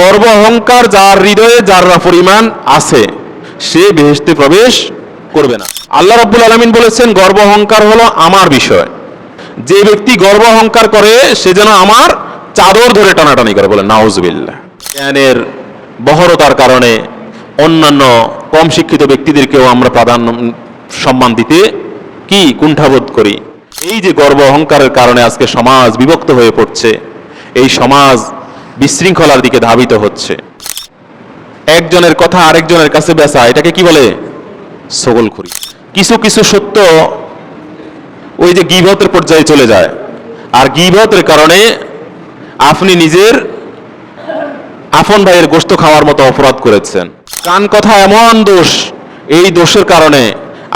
গর্ব অহংকার যার হৃদয়ে যার পরিমাণ আছে, সে বেহেশতে প্রবেশ করবে না। আল্লাহ রাব্বুল আলামিন বলেছেন, গর্ব অহংকার হলো আমার বিষয়। যে ব্যক্তি গর্ব অহংকার করে, সে যেন আমার চাদর ধরে টানাটানি করে বলে, নাউজবিল্লাহ। জ্ঞানের বহরতার কারণে অন্যান্য কম শিক্ষিত ব্যক্তিদেরকেও আমরা প্রাধান্য, সম্মান দিতে কি কুণ্ঠাবোধ করি? এই যে গর্ব অহংকারের কারণে আজকে সমাজ বিভক্ত হয়ে পড়ছে, এই সমাজ বিশৃঙ্খলার দিকে ধাবিত হচ্ছে। একজনের কথা আরেকজনের কাছে বেচা, এটাকে কি বলে? সগলখুরি কিছু কিছু সত্য ওই যে গিবতের পর্যায়ে চলে যায়। আর গিবতের কারণে আপনি নিজের আপন ভাইয়ের গোস্ত খাওয়ার মতো অপরাধ করেছেন। কান কথা এমন দোষ, এই দোষের কারণে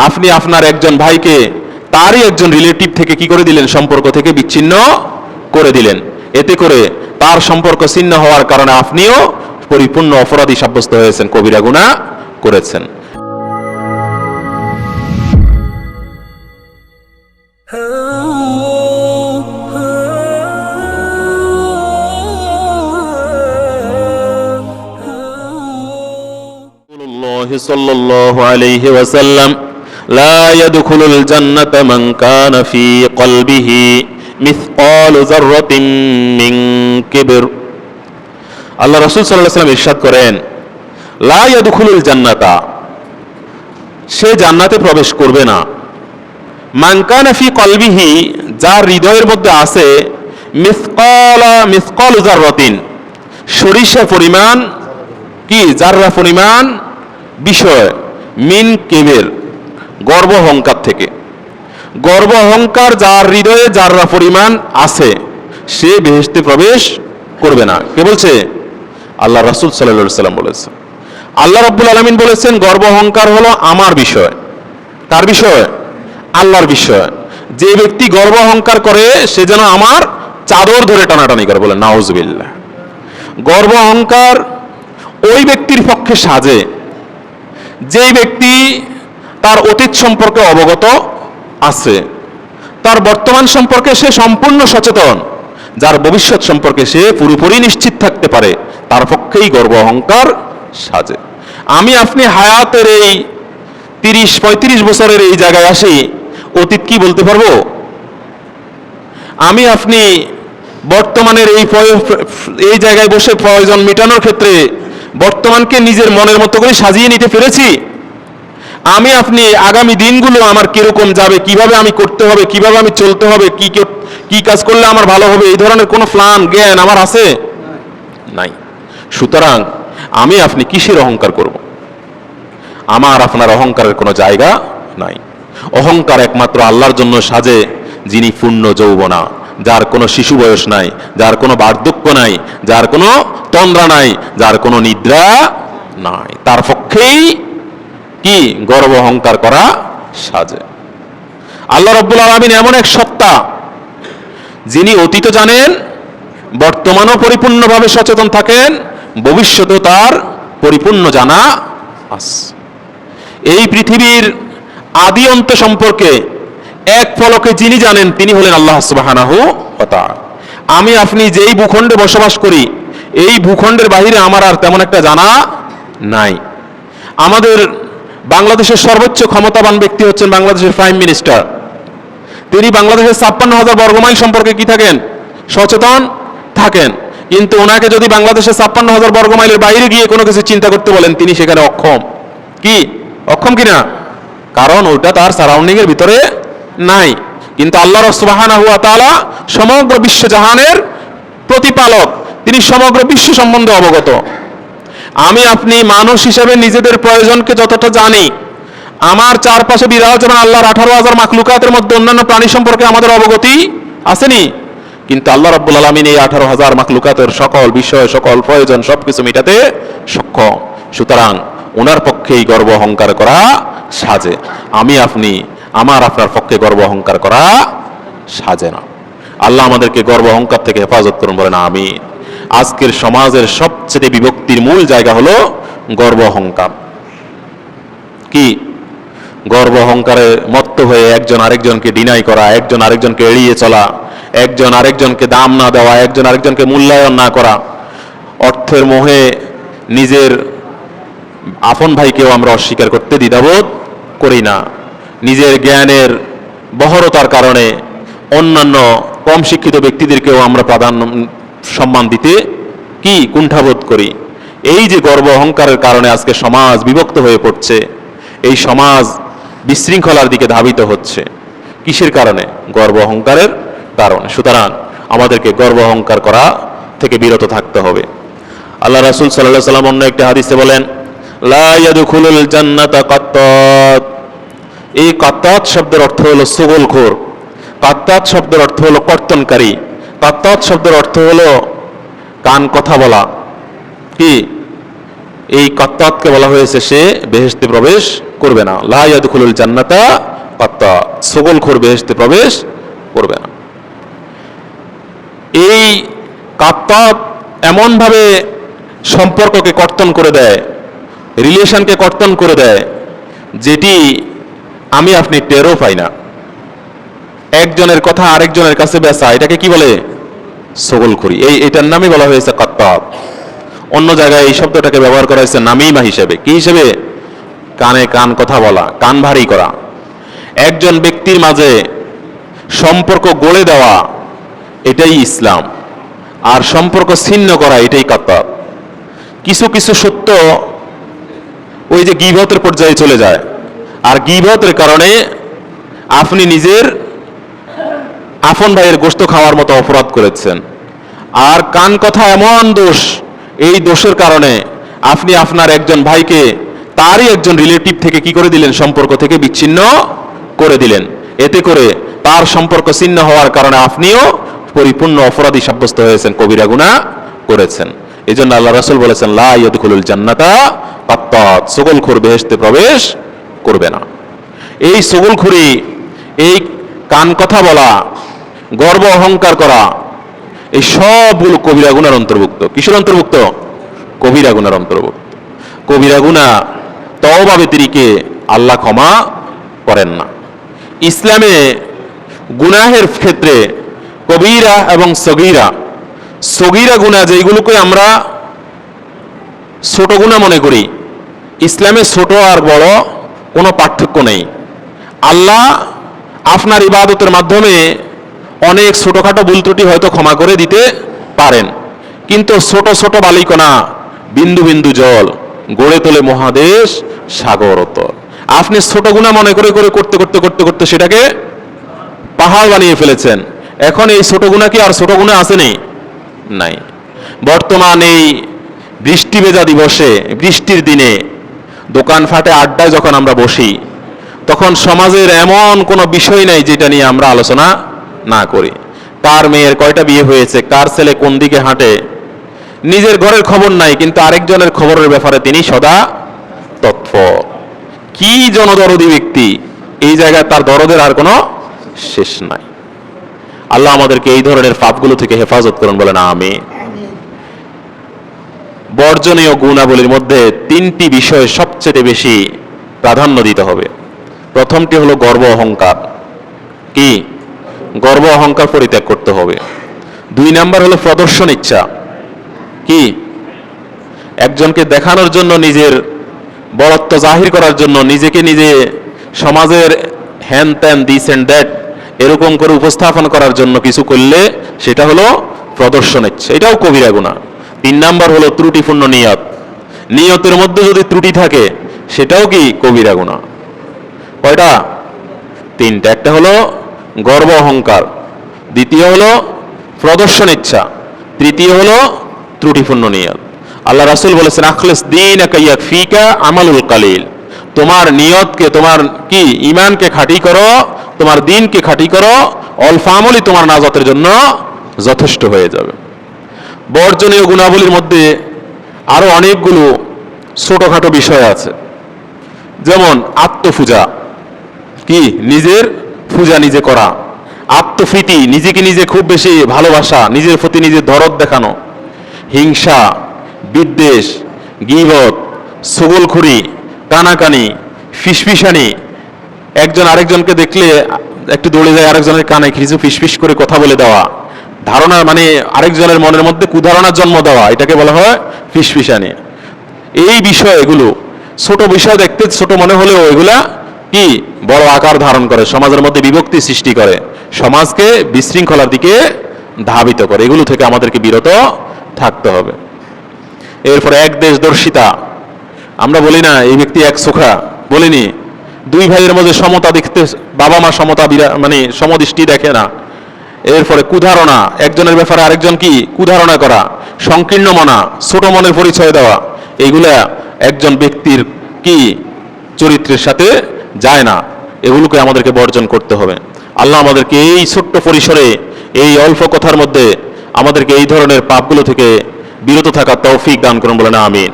আপনি আপনার একজন ভাইকে, তারই একজন রিলেটিভ থেকে কি করে দিলেন? সম্পর্ক থেকে বিচ্ছিন্ন করে দিলেন। এতে করে তার সম্পর্ক ছিন্ন হওয়ার কারণে আপনিও পরিপূর্ণ অপরাধী সাব্যস্ত হয়েছেন কবিরা গুণা করেছেন رسول الله صلى الله عليه وسلم لا يدخل الجنة من كان في قلبه মিসকালু যাররাতিন মিন কিবর। আল্লাহ রাসূল সাল্লাল্লাহু আলাইহি সাল্লাম ইরশাদ করেন, লা ইয়াদখুলুল জান্নাতা, সে জান্নাতে প্রবেশ করবে না। মানকানা ফি কলবিহি, যার হৃদয়ের মধ্যে আছে মিসকালা, মিসকাল রতিন সরিষা পরিমাণ কি? জাররা পরিমাণ বিষয়, মিন কেবের, গর্ব অহংকার থেকে। গর্ব অহংকার যার হৃদয়ে যাররা পরিমাণ আছে, সে বেহেশতে প্রবেশ করবে না। কে বলছে? আল্লাহ রাসুল সাল্লাহ সাল্লাম বলেছেন। আল্লাহ রব্বুল আলমিন বলেছেন, গর্ব অহংকার হলো আমার বিষয়। তার বিষয়? আল্লাহর বিষয়। যে ব্যক্তি গর্ব অহংকার করে, সে যেন আমার চাদর ধরে টানাটানি করে বলে নাউজবিল্লাহ গর্ব অহংকার ওই ব্যক্তির পক্ষে সাজে। যেই ব্যক্তি তার অতীত সম্পর্কে অবগত আছে। তার বর্তমান সম্পর্কে সে সম্পূর্ণ সচেতন, যার ভবিষ্যৎ সম্পর্কে সে পুরোপুরি নিশ্চিত থাকতে পারে। তার পক্ষেই গর্ব অহংকার সাজে। আমি আপনি হায়াতের এই তিরিশ, পঁয়ত্রিশ বছরের এই জায়গায় আসি, অতীত কি বলতে পারব? আমি আপনি বর্তমানের এই এই জায়গায় বসে প্রয়োজন মেটানোর ক্ষেত্রে বর্তমানকে নিজের মনের মতো করে সাজিয়ে নিতে পেরেছি। আমি আপনি আগামী দিনগুলো আমার কীরকম যাবে, কীভাবে আমি করতে হবে, কীভাবে আমি চলতে হবে, কি কে- কাজ করলে আমার ভালো হবে, এই ধরনের কোনো প্ল্যান জ্ঞান আমার আছে? নাই। সুতরাং আমি আপনি কিসের অহংকার করব? আমার, আপনার অহংকারের কোনো জায়গা নাই। অহংকার একমাত্র আল্লাহর জন্য সাজে, যিনি পূর্ণ যৌবনা। যার কোনো শিশু বয়স নাই, যার কোনো বার্ধক্য নাই, যার কোনো তন্দ্রা নাই, যার কোনো নিদ্রা নাই। তার পক্ষেই কি গর্ব অহংকার করা? সাজে। আল্লাহ রব্বুল আলমিন এমন এক সত্তা, যিনি অতীত জানেন, বর্তমানও পরিপূর্ণভাবে সচেতন থাকেন, ভবিষ্যতেও তার পরিপূর্ণ জানা আছে। এই পৃথিবীর আদি অন্ত সম্পর্কে এক ফলকে যিনি জানেন, তিনি হলেন আল্লাহ সুবাহানাহু তাআলা। আমি, আপনি যেই ভূখণ্ডে বসবাস করি, এই ভূখণ্ডের বাহিরে আমার আর তেমন একটা জানা নাই। আমাদের বাংলাদেশের সর্বোচ্চ ক্ষমতাবান ব্যক্তি হচ্ছেন বাংলাদেশের প্রাইম মিনিস্টার তিনি বাংলাদেশের ছাপ্পান্ন হাজার বর্গমাইল সম্পর্কে কি থাকেন? সচেতন থাকেন। কিন্তু ওনাকে যদি বাংলাদেশের ছাপ্পান্ন হাজার বর্গমাইলের বাইরে গিয়ে কোনো কিছু চিন্তা করতে বলেন, তিনি সেখানে অক্ষম। কি? অক্ষম কিনা? কারণ ওটা তার সারাউন্ডিং এর ভিতরে নাই। কিন্তু আল্লাহ রসবাহানা হুয়া তালা সমগ্র বিশ্বজাহানের প্রতিপালক। তিনি সমগ্র বিশ্ব সম্বন্ধে অবগত। আমি আপনি মানুষ হিসেবে নিজেদের প্রয়োজনকে যতটা জানি, আমার চারপাশে বিরাজমান আল্লাহর আঠারো হাজার মাখলুকাতের মধ্যে অন্যান্য প্রাণী সম্পর্কে আমাদের অবগতি আসেনি কিন্তু আল্লাহ রাব্বুল আলমিন এই আঠারো হাজার মাখলুকাতের সকল বিষয়, সকল প্রয়োজন সবকিছু মেটাতে সক্ষম। সুতরাং ওনার পক্ষেই গর্ব অহংকার করা সাজে। আমি আপনি, আমার আপনার পক্ষে গর্ব অহংকার করা সাজে না। আল্লাহ আমাদেরকে গর্ব অহংকার থেকে হেফাজত করুন বলেন আমি আজকের সমাজের সবচেয়ে বিভক্তির মূল জায়গা হলো গর্ব অহংকার। কি? গর্ব অহংকারে মত্ত হয়ে একজন আরেকজনকে ডিনাই করা, একজন আরেকজনকে এড়িয়ে চলা, একজন আরেকজনকে দাম না দেওয়া, একজন আরেকজনকে মূল্যায়ন না করা। অর্থের মোহে নিজের আপন ভাইকেও আমরা অস্বীকার করতে দ্বিধাবোধ করি না। নিজের জ্ঞানের বহরতার কারণে অন্যান্য কম শিক্ষিত ব্যক্তিদেরকেও আমরা প্রাধান্য, সম্মান দিতে কি কুণ্ঠাবোধ করি? এই যে গর্ব অহংকারের কারণে আজকে সমাজ বিভক্ত হয়ে পড়ছে, এই সমাজ বিশৃঙ্খলার দিকে ধাবিত হচ্ছে। কিসের কারণে? গর্ব অহংকারের কারণে। সুতরাং আমাদেরকে গর্ব অহংকার করা থেকে বিরত থাকতে হবে। আল্লাহ রাসুল আলাইহি সাল্লাম অন্য একটি হাদিসে বলেন জান্নাতা কাত্তাত। এই কাত্তাত শব্দের অর্থ হলো সুগলখোর। কাত্তাত শব্দের অর্থ হলো কর্তনকারী। কাত্তাত শব্দের অর্থ হলো কান কথা বলা। কি? এই কাত্তাতকে বলা হয়েছে সে বেহেশতে প্রবেশ করবে না। লা ইয়াদখুলুল জান্নাতা কাত্তা। সুগলখোর বেহেশতে প্রবেশ করবে না। এই কাত্তাত এমনভাবে সম্পর্ককে কর্তন করে দেয়, রিলেশনকে কর্তন করে দেয়, যেটি আমি আপনি টেরও পাই না। একজনের কথা আরেকজনের কাছে বেচা, এটাকে কি বলে? সগলখুরি এই, এটার নামই বলা হয়েছে কাত্তাব। অন্য জায়গায় এই শব্দটাকে ব্যবহার করা হয়েছে নামিমা হিসেবে। কি হিসেবে? কানে কান কথা বলা, কান ভারী করা। একজন ব্যক্তির মাঝে সম্পর্ক গড়ে দেওয়া, এটাই ইসলাম। আর সম্পর্ক ছিন্ন করা, এটাই কাত্তাব। কিছু কিছু সত্য ওই যে গিবতের পর্যায়ে চলে যায়। আর গিবতের কারণে আপনি নিজের আপন ভাইয়ের গোস্ত খাওয়ার মতো অপরাধ করেছেন। আর কান কথা এমন দোষ, এই দোষের কারণে আপনি আপনার একজন ভাইকে, তারই একজন রিলেটিভ থেকে কি করে দিলেন? সম্পর্ক থেকে বিচ্ছিন্ন করে দিলেন। এতে করে তার সম্পর্ক ছিন্ন হওয়ার কারণে আপনিও পরিপূর্ণ অপরাধী সাব্যস্ত হয়েছেন, কবিরা গুনাহ করেছেন। এই জন্য আল্লাহ রাসূল বলেছেন, লা ইয়াদখুলুল জান্নাতা কাত্তাত। সগলখোর বেহেশতে প্রবেশ করবে না। এই সগলখুরি, এই কান কথা বলা গর্ব অহংকার করা, এই সবগুলো কবিরা গুনার অন্তর্ভুক্ত। কিসের অন্তর্ভুক্ত? কবিরা গুনার অন্তর্ভুক্ত। কবিরা গুনা তওবা ব্যতিরিকে আল্লাহ ক্ষমা করেন না। ইসলামে গুনাহের ক্ষেত্রে কবিরা এবং সগীরা সগীরা গুনাহ যেইগুলোকে আমরা ছোট গুনাহ মনে করি, ইসলামে ছোট আর বড় কোনো পার্থক্য নেই। আল্লাহ আপনার ইবাদতের মাধ্যমে অনেক ছোটখাটো ভুল ত্রুটি হয়তো ক্ষমা করে দিতে পারেন। কিন্তু ছোট ছোট বালিকণা, বিন্দু বিন্দু জল, গড়ে তোলে মহাদেশ সাগরত আপনি ছোট গুণা মনে করে করে করতে করতে করতে করতে সেটাকে পাহাড় বানিয়ে ফেলেছেন। এখন এই ছোট গুণা কি আর ছোট গুণা আসেনি নাই? বর্তমান এই বৃষ্টি ভেজা দিবসে, বৃষ্টির দিনে দোকান ফাটে আড্ডায় যখন আমরা বসি, তখন সমাজের এমন কোনো বিষয় নাই যেটা নিয়ে আমরা আলোচনা না করি। কার মেয়ের কয়টা বিয়ে হয়েছে, কার ছেলে কোন দিকে হাঁটে, নিজের ঘরের খবর নাই, কিন্তু আরেকজনের খবরের ব্যাপারে তিনি সদা তৎপর। কি জনদরদি ব্যক্তি, এই জায়গায় তার দরদের আর কোনো শেষ নাই। আল্লাহ আমাদেরকে এই ধরনের পাপগুলো থেকে হেফাজত করুন না আমি বর্জনীয় গুণাবলীর মধ্যে তিনটি বিষয় সবচেয়ে বেশি প্রাধান্য দিতে হবে। প্রথমটি হলো গর্ব অহংকার। কি? গর্ব অহংকার পরিত্যাগ করতে হবে। দুই নাম্বার হলো প্রদর্শন ইচ্ছা। কি? একজনকে দেখানোর জন্য নিজের বড়ত্ব জাহির করার জন্য নিজেকে নিজে সমাজের হ্যান ত্যান দিস অ্যান্ড দ্যাট এরকম করে উপস্থাপন করার জন্য কিছু করলে সেটা হলো প্রদর্শন ইচ্ছা। এটাও কবিরা গুণা। তিন নাম্বার হলো ত্রুটিপূর্ণ নিয়ত। নিয়তের মধ্যে যদি ত্রুটি থাকে, সেটাও কি কবিরা গুণা? কয়টা? তিনটা। একটা হলো গর্ব, অহংকার। দ্বিতীয় হলো প্রদর্শন, ইচ্ছা। তৃতীয় হলো ত্রুটিপূর্ণ নিয়ত। আল্লাহ রাসূল বলেছেন, আখলেস দিন ফিকা আমালুল কালিল। তোমার নিয়তকে, তোমার কি ইমানকে খাঁটি করো, তোমার দিনকে খাঁটি করো অল্প আমলই তোমার নাজাতের জন্য যথেষ্ট হয়ে যাবে। বর্জনীয় গুণাবলীর মধ্যে আরও অনেকগুলো ছোটখাটো বিষয় আছে। যেমন আত্মপূজা। কি? নিজের পূজা নিজে করা আত্মফীতি নিজেকে নিজে খুব বেশি ভালোবাসা, নিজের প্রতি নিজের দরদ দেখানো, হিংসা, বিদ্বেষ, গিবত, সগলখুরি, কানাকানি, ফিসফিসানি, একজন আরেকজনকে দেখলে একটু দৌড়ে যায় আরেকজনের কানে কিছু ফিসফিস করে কথা বলে দেওয়া, ধারণা মানে আরেকজনের মনের মধ্যে কুধারণার জন্ম দেওয়া, এটাকে বলা হয় ফিসফিসানি। এই বিষয় এগুলো, ছোট বিষয় দেখতে ছোট মনে হলেও এগুলা কি বড় আকার ধারণ করে, সমাজের মধ্যে বিভক্তি সৃষ্টি করে, সমাজকে বিশৃঙ্খলার দিকে ধাবিত করে। এগুলো থেকে আমাদেরকে বিরত থাকতে হবে। এরপরে এক দেশ দর্শিতা আমরা বলি না, এই ব্যক্তি এক সুখা বলিনি, দুই ভাইয়ের মধ্যে সমতা দেখতে বাবা মা সমতা মানে সমদৃষ্টি দেখে না। এরপরে কুধারণা, একজনের ব্যাপারে আরেকজন কি? কুধারণা করা সংকীর্ণ মনা ছোট মনের পরিচয় দেওয়া এইগুলা একজন ব্যক্তির কি চরিত্রের সাথে যায় না। এগুলোকে আমাদেরকে বর্জন করতে হবে। আল্লাহ আমাদেরকে এই ছোট্ট পরিসরে, এই অল্প কথার মধ্যে আমাদেরকে এই ধরনের পাপগুলো থেকে বিরত থাকা তৌফিক দান করুন বলে না আমিন।